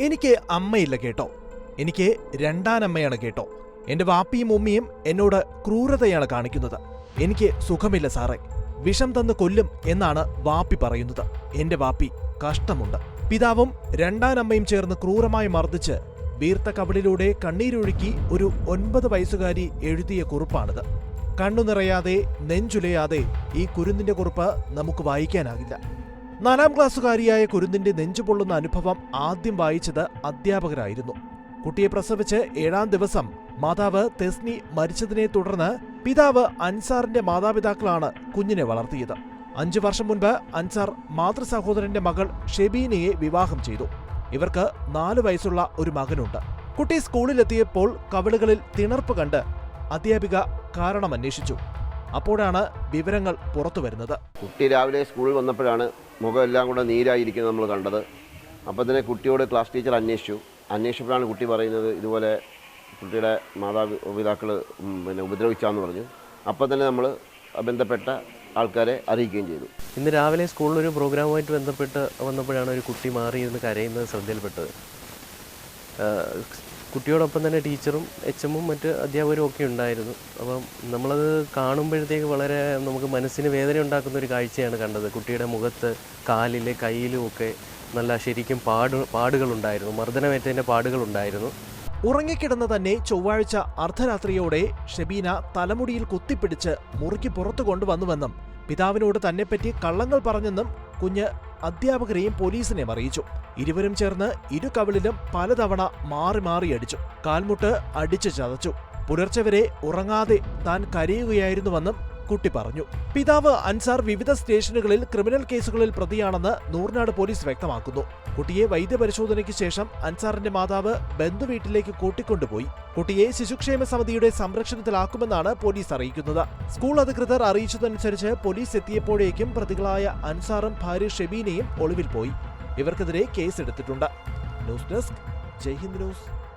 എനിക്ക് അമ്മയില്ല കേട്ടോ. എനിക്ക് രണ്ടാനമ്മയാണ് കേട്ടോ. എന്റെ വാപ്പിയും ഉമ്മിയും എന്നോട് ക്രൂരതയാണ് കാണിക്കുന്നത്. എനിക്ക് സുഖമില്ല സാറേ. വിഷം തന്ന് കൊല്ലും എന്നാണ് വാപ്പി പറയുന്നത്. എന്റെ വാപ്പി കഷ്ടമുണ്ട്. പിതാവും രണ്ടാനമ്മയും ചേർന്ന് ക്രൂരമായി മർദ്ദിച്ച് വീർത്ത കവിളിലൂടെ കണ്ണീരൊഴുക്കി ഒരു ഒൻപത് വയസ്സുകാരി എഴുതിയ കുറിപ്പാണിത്. കണ്ണു നിറയാതെ നെഞ്ചുലയാതെ ഈ കുരുന്നിന്റെ കുറിപ്പ് നമുക്ക് വായിക്കാനാകില്ല. നാലാം ക്ലാസ്സുകാരിയായ കുരുന്നിന്റെ നെഞ്ചുപൊള്ളുന്ന അനുഭവം ആദ്യം വായിച്ചത് അധ്യാപകരായിരുന്നു. കുട്ടിയെ പ്രസവിച്ച് ഏഴാം ദിവസം മാതാവ് തെസ്നി മരിച്ചതിനെ തുടർന്ന് പിതാവ് അൻസാറിന്റെ മാതാപിതാക്കളാണ് കുഞ്ഞിനെ വളർത്തിയത്. അഞ്ചു വർഷം മുൻപ് അൻസാർ മാതൃ സഹോദരന്റെ മകൾ ഷെബീനയെ വിവാഹം ചെയ്തു. ഇവർക്ക് നാലു വയസ്സുള്ള ഒരു മകനുണ്ട്. കുട്ടി സ്കൂളിലെത്തിയപ്പോൾ കവിളുകളിൽ തിണർപ്പ് കണ്ട് അധ്യാപിക കാരണം അന്വേഷിച്ചു അപ്പോഴാണ് വിവരങ്ങൾ പുറത്തു വരുന്നത്. കുട്ടി രാവിലെ സ്കൂളിൽ വന്നപ്പോഴാണ് മുഖം എല്ലാം കൂടെ നീരായിരിക്കുന്നത് നമ്മൾ കണ്ടത്. അപ്പോൾ തന്നെ കുട്ടിയോട് ക്ലാസ് ടീച്ചർ അന്വേഷിച്ചു. അന്വേഷിച്ചപ്പോഴാണ് കുട്ടി പറയുന്നത് ഇതുപോലെ കുട്ടിയുടെ മാതാപിതാക്കൾ പിന്നെ ഉപദ്രവിച്ചാന്ന് പറഞ്ഞു. അപ്പോൾ തന്നെ നമ്മൾ ബന്ധപ്പെട്ട ആൾക്കാരെ അറിയിക്കുകയും ചെയ്തു. ഇന്ന് രാവിലെ സ്കൂളിലൊരു പ്രോഗ്രാമുമായിട്ട് ബന്ധപ്പെട്ട് വന്നപ്പോഴാണ് ഒരു കുട്ടി മാറി ഇരുന്ന് കരയുന്നത് ശ്രദ്ധയിൽപ്പെട്ടത്. കുട്ടിയോടൊപ്പം തന്നെ ടീച്ചറും എച്ച് എമ്മും മറ്റ് അധ്യാപകരും ഒക്കെ ഉണ്ടായിരുന്നു. അപ്പം നമ്മളത് കാണുമ്പോഴത്തേക്ക് വളരെ നമുക്ക് മനസ്സിന് വേദന ഉണ്ടാക്കുന്ന ഒരു കാഴ്ചയാണ് കണ്ടത്. കുട്ടിയുടെ മുഖത്ത് കാലിൽ കയ്യിലും ഒക്കെ നല്ല ശരിക്കും പാട് പാടുകളുണ്ടായിരുന്നു. മർദ്ദനമേറ്റതിന്റെ പാടുകളുണ്ടായിരുന്നു. ഉറങ്ങിക്കിടന്ന തന്നെ ചൊവ്വാഴ്ച അർദ്ധരാത്രിയോടെ ഷെബീന തലമുടിയിൽ കുത്തിപ്പിടിച്ച് മുറിക്ക് പുറത്തു കൊണ്ടുവന്നുവെന്നും പിതാവിനോട് തന്നെപ്പറ്റി കള്ളങ്ങൾ പറഞ്ഞെന്നും കുഞ്ഞ് അധ്യാപകരെയും പോലീസിനെയും അറിയിച്ചു. ഇരുവരും ചേർന്ന് ഇരു കവിളിലും പലതവണ മാറി മാറി അടിച്ചു. കാൽമുട്ട് അടിച്ചു ചതച്ചു. പുലർച്ചെ വരെ ഉറങ്ങാതെ താൻ കരയുകയായിരുന്നുവെന്നും കുട്ടി പറഞ്ഞു. പിതാവ് അൻസാർ വിവിധ സ്റ്റേഷനുകളിൽ ക്രിമിനൽ കേസുകളിൽ പ്രതിയാണെന്ന് നൂർനാട് പോലീസ് വ്യക്തമാക്കുന്നു. കുട്ടിയെ വൈദ്യപരിശോധനയ്ക്ക് ശേഷം അൻസാറിന്റെ മാതാവ് ബന്ധുവീട്ടിലേക്ക് കൂട്ടിക്കൊണ്ടുപോയി. കുട്ടിയെ ശിശുക്ഷേമ സമിതിയുടെ സംരക്ഷണത്തിലാക്കുമെന്നാണ് പോലീസ് അറിയിക്കുന്നത്. സ്കൂൾ അധികൃതർ അറിയിച്ചതനുസരിച്ച് പോലീസ് എത്തിയപ്പോഴേക്കും പ്രതികളായ അൻസാറും ഭാര്യ ഷെബീനയും ഒളിവിൽ പോയി. ഇവർക്കെതിരെ കേസെടുത്തിട്ടുണ്ട്. News desk Jai Hind news.